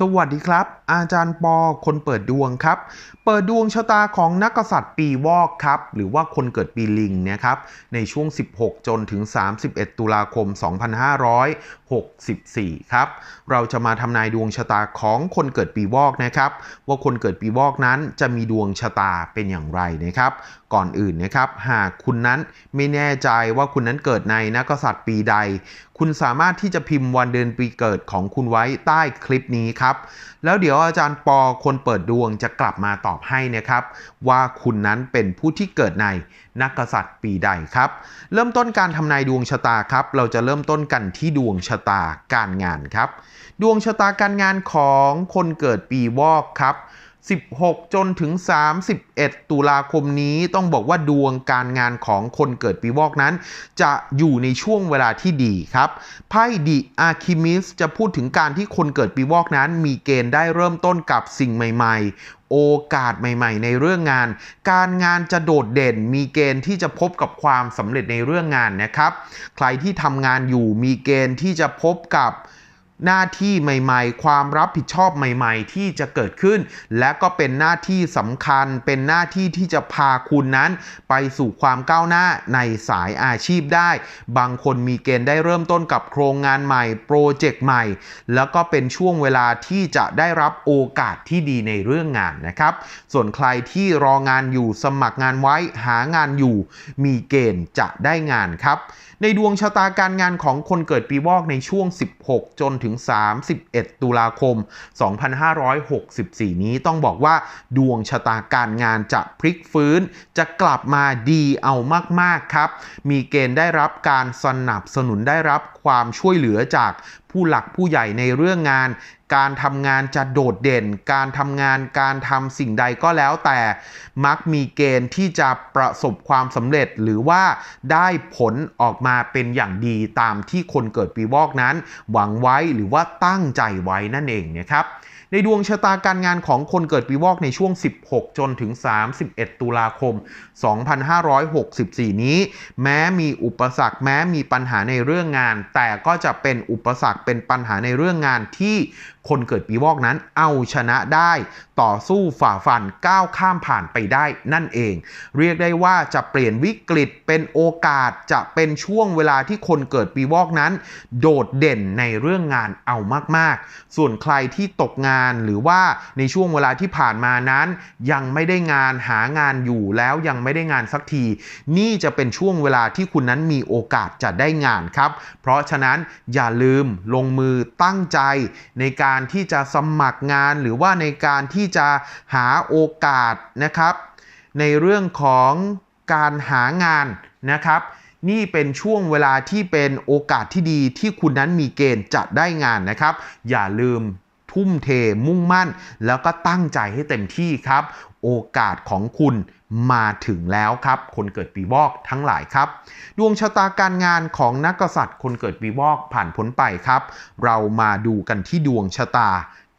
สวัสดีครับ อาจารย์ปอคนเปิดดวงครับ เปิดดวงชะตาของนักกษัตริย์ปีวอกครับ หรือว่าคนเกิดปีลิงนะครับในช่วง 16 จนถึง 31 ตุลาคม 2564 ครับ เราจะมาทำนายดวงชะตาของคนเกิดปีวอกนะครับ ว่าคนเกิดปีวอกนั้นจะมีดวงชะตาเป็นอย่างไรนะครับ ก่อนอื่นนะครับ หากคุณนั้นไม่แน่ใจว่าคุณนั้นเกิดในนักกษัตริย์ปีใด คุณสามารถที่จะพิมพ์วันเดือนปีเกิดของคุณไว้ใต้คลิปนี้ครับแล้วเดี๋ยวอาจารย์ปอคนเปิดดวงจะกลับมาตอบให้นะครับ ว่าคุณนั้นเป็นผู้ที่เกิดในนักกษัตริย์ปีใดครับ เริ่มต้นการทำนายดวงชะตาครับ เราจะเริ่มต้นกันที่ดวงชะตาการงานครับ ดวงชะตาการงานของคนเกิดปีวอกครับ 16 จนถึง 31 ตุลาคมนี้ต้องบอกว่าดวงการงานของคนเกิดปีวอกนั้น จะอยู่ในช่วงเวลาที่ดีครับ ไพ่ดิอาคิมิสจะพูดถึงการที่คนเกิดปีวอกนั้น มีเกณฑ์ได้เริ่มต้นกับสิ่งใหม่ๆโอกาสใหม่ ๆ ในเรื่องงาน การงานจะโดดเด่น มีเกณฑ์ที่จะพบกับความสำเร็จในเรื่องงานนะครับ ใครที่ทำงานอยู่มีเกณฑ์ที่จะพบกับ หน้าที่ใหม่ๆ ความรับผิดชอบใหม่ ๆ ที่จะเกิดขึ้น และก็เป็นหน้าที่สำคัญ เป็นหน้าที่ที่จะพาคุณนั้น ไปสู่ความก้าวหน้าในสายอาชีพได้ บางคนมีเกณฑ์ได้เริ่มต้นกับโครงงานใหม่ โปรเจกต์ใหม่ แล้วก็เป็นช่วงเวลาที่จะได้รับโอกาสที่ดีในเรื่องงานนะครับ ส่วนใครที่รองานอยู่สมัครงานไว้หางานอยู่ มีเกณฑ์จะได้งานครับ ในดวงชะตาการงานของคนเกิดปีวอกในช่วง 16 จนถึง 31 ตุลาคม 2564 นี้ต้องบอกว่าดวงชะตาการงานจะพลิกฟื้น จะกลับมาดีเอามาก ๆ ครับ มีเกณฑ์ได้รับการสนับสนุนได้รับความช่วยเหลือจาก ผู้หลักผู้ใหญ่ในเรื่องงาน การทำงานจะโดดเด่น การทำงานการทำสิ่งใดก็แล้วแต่มักมีเกณฑ์ที่จะประสบความสำเร็จหรือว่าได้ผลออกมาเป็นอย่างดีตามที่คนเกิดปีวอกนั้น หวังไว้หรือว่าตั้งใจไว้นั่นเองนะครับ ในดวงชะตาการงานของคนเกิดปีวอกในช่วง 16 จนถึง 31 ตุลาคม 2564 นี้ แม้มีอุปสรรคแม้มีปัญหาในเรื่องงาน แต่ก็จะเป็นอุปสรรคเป็นปัญหาในเรื่องงานที่คนเกิดปีวอกนั้นเอาชนะได้ ต่อสู้ฝ่าฟันก้าวข้ามผ่านไปได้นั่นเอง เรียกได้ว่าจะเปลี่ยนวิกฤตเป็นโอกาสจะเป็นช่วงเวลาที่คนเกิดปีวอกนั้น โดดเด่นในเรื่องงานเอามากๆ ส่วนใครที่ตกงานานหรือว่าในช่วงเวลาที่ผ่านมานั้น ยังไม่ได้งานหางานอยู่แล้วยังไม่ได้งานสักที นี่จะเป็นช่วงเวลาที่คุณนั้นมีโอกาสจะได้งานครับ เพราะฉะนั้นอย่าลืมลงมือตั้งใจในการที่จะสมัครงานหรือว่าในการที่จะหาโอกาสนะครับ ในเรื่องของการหางานนะครับนี่เป็นช่วงเวลาที่เป็นโอกาสที่ดีที่คุณนั้นมีเกณฑ์จะได้งานนะครับ อย่าลืม ทุ่มเทมุ่งมั่น แล้วก็ตั้งใจให้เต็มที่ครับ โอกาสของคุณมาถึงแล้วครับ คนเกิดปีวอกทั้งหลายครับ ดวงชะตาการงานของนักกษัตริย์คนเกิดปีวอกผ่านพ้นไปครับ เรามาดูกันที่ดวงชะตา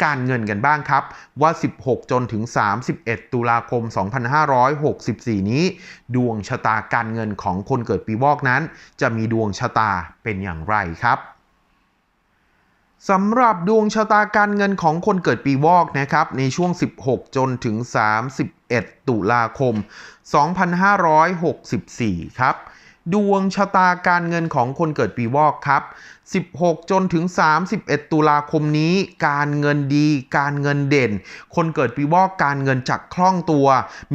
การเงินกันบ้างครับ ว่า 16 จนถึง 31 ตุลาคม 2564 นี้ ดวงชะตาการเงินของคนเกิดปีวอกนั้น จะมีดวงชะตาเป็นอย่างไรครับ สำหรับดวงชะตาการเงินของคนเกิดปีวอกนะครับในช่วง 16 จนถึง 31 ตุลาคม 2564 ครับ ดวงชะตาการเงินของคนเกิดปีวอกครับ 16 จนถึง 31 ตุลาคมนี้ การเงินดี การเงินเด่น คนเกิดปีวอกการเงินจักคล่องตัว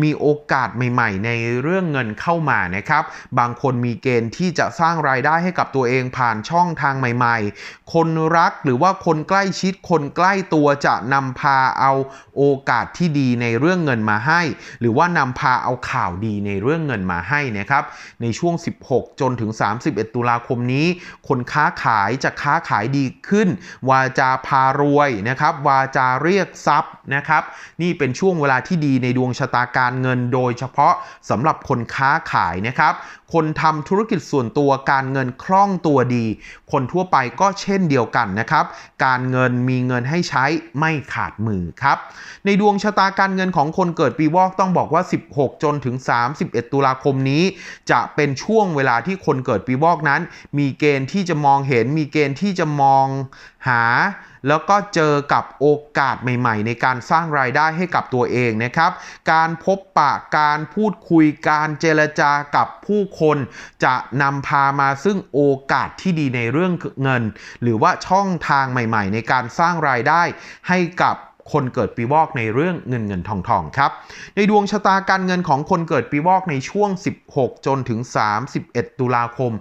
มีโอกาสใหม่ ๆ ในเรื่องเงินเข้ามานะครับ บางคนมีเกณฑ์ที่จะสร้างรายได้ให้กับตัวเองผ่านช่องทางใหม่ ๆ คนรักหรือว่าคนใกล้ชิดคนใกล้ตัวจะนำพาเอาโอกาสที่ดีในเรื่องเงินมาให้ หรือว่านำพาเอาข่าวดีในเรื่องเงินมาให้นะครับ ในช่วง 16 จนถึง 31 ตุลาคมนี้ คนค้าขายจะค้าขายดีขึ้น วาจาพารวยนะครับวาจาเรียกทรัพย์นะครับนี่เป็นช่วงเวลาที่ดีในดวงชะตาการเงินโดยเฉพาะสำหรับคนค้าขายนะครับ คนทำธุรกิจส่วนตัวการเงินคล่องตัวดี คนทั่วไปก็เช่นเดียวกันนะครับ การเงินมีเงินให้ใช้ไม่ขาดมือครับ ในดวงชะตาการเงินของคนเกิดปีวอกต้องบอกว่า 16 จนถึง 31 ตุลาคมนี้ จะเป็นช่วงเวลาที่คนเกิดปีวอกนั้น มีเกณฑ์ที่จะมองเห็นมีเกณฑ์ที่จะมองหา แล้วก็เจอกับโอกาสใหม่ ๆ ในการสร้างรายได้ให้กับตัวเองนะครับ การพบปะการพูดคุยการเจรจากับผู้คนจะนำพามาซึ่งโอกาสที่ดีในเรื่องเงิน หรือว่าช่องทางใหม่ ๆ ในการสร้างรายได้ให้กับ คนเกิดปีวอกในเรื่องเงินเงินทองทองครับ ในดวงชะตาการเงินของคนเกิดปีวอกในช่วง 16 จนถึง 31 ตุลาคม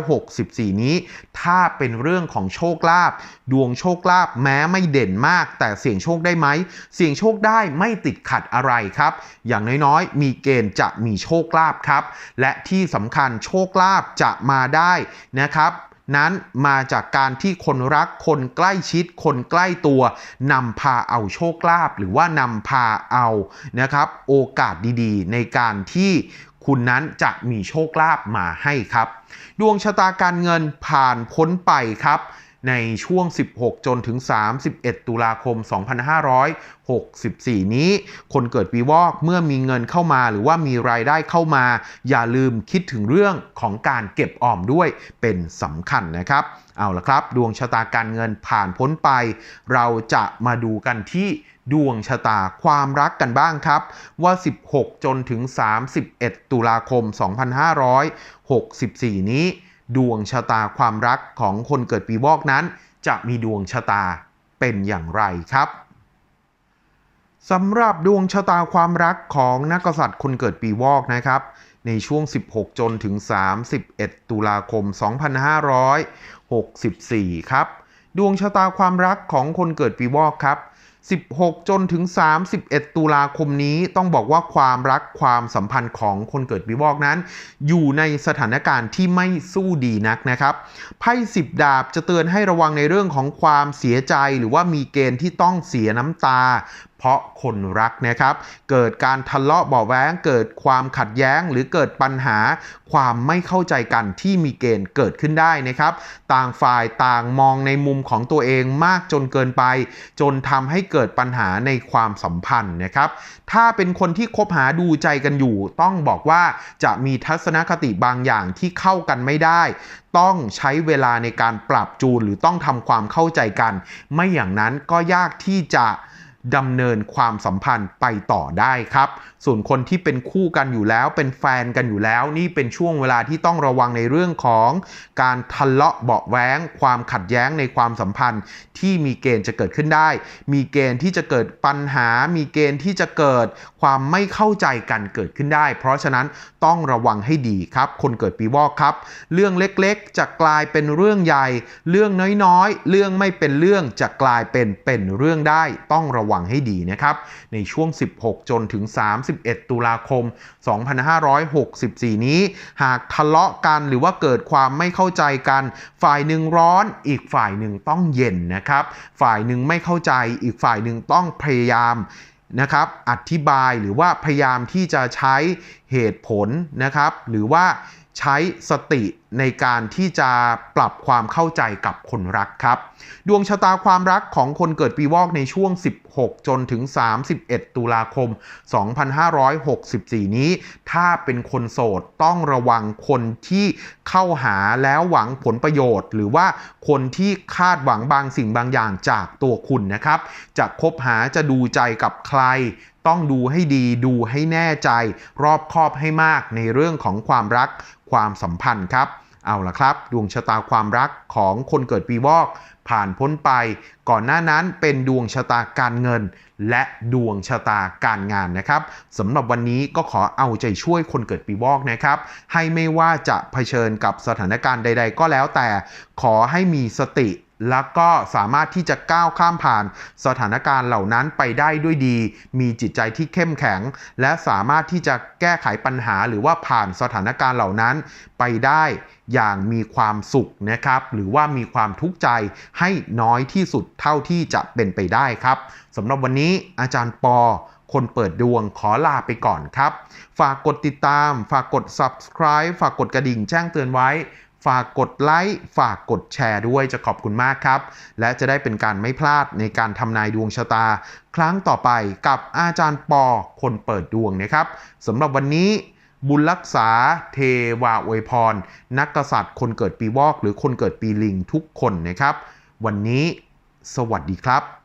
2564 นี้ ถ้าเป็นเรื่องของโชคลาภดวงโชคลาภแม้ไม่เด่นมาก แต่เสี่ยงโชคได้ไหม เสี่ยงโชคได้ไม่ติดขัดอะไรครับ อย่างน้อยๆ มีเกณฑ์จะมีโชคลาภครับ และที่สำคัญโชคลาภจะมาได้นะครับ นั้นมาจากการที่คนรักคนใกล้ชิด คนใกล้ตัวนำพาเอาโชคลาภหรือว่านำพาเอานะครับโอกาสดีๆ ในการที่คุณนั้นจะมีโชคลาภมาให้ครับ ดวงชะตาการเงินผ่านพ้นไปครับ ในช่วง 16 จนถึง 31 ตุลาคม 2564 นี้ คนเกิดปีวอกเมื่อมีเงินเข้ามาหรือว่ามีรายได้เข้ามา อย่าลืมคิดถึงเรื่องของการเก็บออมด้วยเป็นสำคัญนะครับ เอาละครับ ดวงชะตาการเงินผ่านพ้นไป เราจะมาดูกันที่ดวงชะตาความรักกันบ้างครับ ว่า 16 จนถึง 31 ตุลาคม 2564 นี้ ดวงชะตาความรักของคนเกิดปีวอกนั้น จะมีดวงชะตาเป็นอย่างไรครับสำหรับดวงชะตาความรักของนักกษัตริย์คนเกิดปีวอกนะครับ ในช่วง 16 จนถึง 31 ตุลาคม 2564 ครับ ดวงชะตาความรักของคนเกิดปีวอกครับ 16 จนถึง 31 ตุลาคมนี้ต้องบอกว่าความรักความสัมพันธ์ของคนเกิดปีวอกนั้น อยู่ในสถานการณ์ที่ไม่สู้ดีนักนะครับไพ่สิบดาบจะเตือนให้ระวังในเรื่องของความเสียใจ หรือว่ามีเกณฑ์ที่ต้องเสียน้ำตา เพราะคนรักนะครับ เกิดการทะเลาะเบาแว้ง เกิดความขัดแย้ง หรือเกิดปัญหาความไม่เข้าใจกันที่มีเกณฑ์เกิดขึ้นได้นะครับ ต่างฝ่ายต่างมองในมุมของตัวเองมากจนเกินไป จนทำให้เกิดปัญหาในความสัมพันธ์นะครับ ถ้าเป็นคนที่คบหาดูใจกันอยู่ ต้องบอกว่าจะมีทัศนคติบางอย่างที่เข้ากันไม่ได้ ต้องใช้เวลาในการปรับจูนหรือต้องทำความเข้าใจกัน ไม่อย่างนั้นก็ยากที่จะ ดำเนินความสัมพันธ์ไปต่อได้ครับ ส่วนคนที่เป็นคู่กันอยู่แล้ว เป็นแฟนกันอยู่แล้ว นี่เป็นช่วงเวลาที่ต้องระวังในเรื่องของการทะเลาะเบาแว้งความขัดแย้งในความสัมพันธ์ที่มีเกณฑ์จะเกิดขึ้นได้ มีเกณฑ์ที่จะเกิดปัญหา มีเกณฑ์ที่จะเกิดความไม่เข้าใจกันเกิดขึ้นได้ เพราะฉะนั้นต้องระวังให้ดีครับ คนเกิดปีวอกครับ เรื่องเล็กๆ จะกลายเป็นเรื่องใหญ่ เรื่องน้อยๆ เรื่องไม่เป็นเรื่องจะกลายเป็นเป็นเรื่องได้ ต้องระวังวังให้ดีนะครับ ในช่วง 16 จนถึง 31 ตุลาคม 2564 นี้ หากทะเลาะกันหรือว่าเกิดความไม่เข้าใจกัน ฝ่ายหนึ่งร้อน อีกฝ่ายหนึ่งต้องเย็นนะครับ ฝ่ายหนึ่งไม่เข้าใจ อีกฝ่ายหนึ่งต้องพยายามนะครับอธิบายหรือว่าพยายามที่จะใช้เหตุผลนะครับ หรือว่าใช้สติ ในการที่จะปรับความเข้าใจกับคนรักครับ ดวงชะตาความรักของคนเกิดปีวอกในช่วง 16 จนถึง 31 ตุลาคม 2564 นี้ ถ้าเป็นคนโสดต้องระวังคนที่เข้าหาแล้วหวังผลประโยชน์ หรือว่าคนที่คาดหวังบางสิ่งบางอย่างจากตัวคุณนะครับ จะคบหาจะดูใจกับใคร ต้องดูให้ดีดูให้แน่ใจ รอบคอบให้มากในเรื่องของความรักความสัมพันธ์ครับ เอาละครับ ดวงชะตาความรักของคนเกิดปีวอกผ่านพ้นไป ก่อนหน้านั้นเป็นดวงชะตาการเงิน และดวงชะตาการงานนะครับสำหรับวันนี้ก็ขอเอาใจช่วยคนเกิดปีวอกนะครับ ให้ไม่ว่าจะเผชิญกับสถานการณ์ใด ๆ ก็แล้วแต่ ขอให้มีสติ แล้วก็สามารถที่จะก้าวข้ามผ่านสถานการณ์เหล่านั้นไปได้ด้วยดี มีจิตใจที่เข้มแข็ง และสามารถที่จะแก้ไขปัญหาหรือว่าผ่านสถานการณ์เหล่านั้น ไปได้อย่างมีความสุขนะครับ หรือว่ามีความทุกข์ใจให้น้อยที่สุดเท่าที่จะเป็นไปได้ครับสำหรับวันนี้อาจารย์ปอคนเปิดดวงขอลาไปก่อนครับ ฝากกดติดตาม ฝากกด subscribe ฝากกดกระดิ่งแจ้งเตือนไว้ ฝากกดไลค์ฝากกดแชร์ด้วยจะขอบคุณมากครับ และจะได้เป็นการไม่พลาดในการทำนายดวงชะตา ครั้งต่อไปกับอาจารย์ปอคนเปิดดวงนะครับสำหรับวันนี้บุญรักษาเทวาอวยพร นักกษัตริย์คนเกิดปีวอก หรือคนเกิดปีลิงทุกคนนะครับ วันนี้ สวัสดีครับ